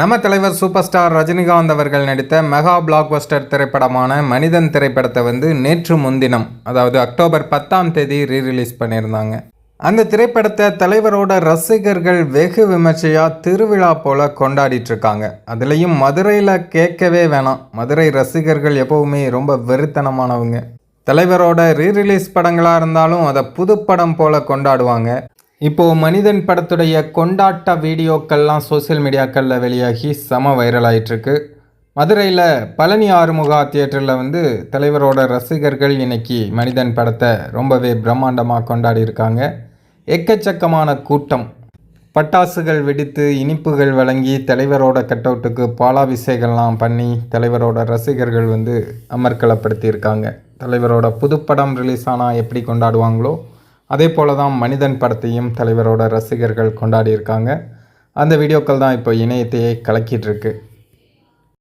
நம்ம தலைவர் super star Rajinikanth அவர்கள் நடித்த மெகா பிளாக்பஸ்டர் திரைப்படமான மனிதன் திரைப்படத்தை வந்து நேற்று முன்தினம் அதாவது அக்டோபர் பத்தாம் தேதி ரீரிலீஸ் பண்ணியிருந்தாங்க. அந்த திரைப்படத்தை தலைவரோட ரசிகர்கள் வெகு விமர்சையாக திருவிழா போல கொண்டாடிட்டுருக்காங்க அதுலேயும் மதுரையில் கேட்கவே வேணாம். மதுரை ரசிகர்கள் எப்போவுமே ரொம்ப வெறித்தனமானவங்க. தலைவரோட ரீரிலீஸ் படங்களாக இருந்தாலும் அதை புதுப்படம் போல கொண்டாடுவாங்க. இப்போது மனிதன் படத்துடைய கொண்டாட்ட வீடியோக்கள்லாம் சோஷியல் மீடியாக்களில் வெளியாகி செம வைரல் ஆயிட்டிருக்கு. மதுரையில் பழனி ஆறுமுகா தியேட்டரில் வந்து தலைவரோட ரசிகர்கள் இன்னைக்கு மனிதன் படத்தை ரொம்பவே பிரம்மாண்டமாக கொண்டாடி இருக்காங்க எக்கச்சக்கமான கூட்டம். பட்டாசுகள் வெடித்து இனிப்புகள் வழங்கி தலைவரோட கட்டவுட்டுக்கு பாலாபிஷேகம்லாம் பண்ணி தலைவரோட ரசிகர்கள் வந்து அமர்க்கலப்படுத்தியிருக்காங்க. தலைவரோட புதுப்படம் ரிலீஸ் ஆனால் எப்படி கொண்டாடுவாங்களோ அதே போல தான் மனிதன் படத்தையும் தலைவரோட ரசிகர்கள் கொண்டாடியிருக்காங்க அந்த வீடியோக்கள் தான் இப்போ இணையத்தையே கலக்கிட்டு இருக்கு.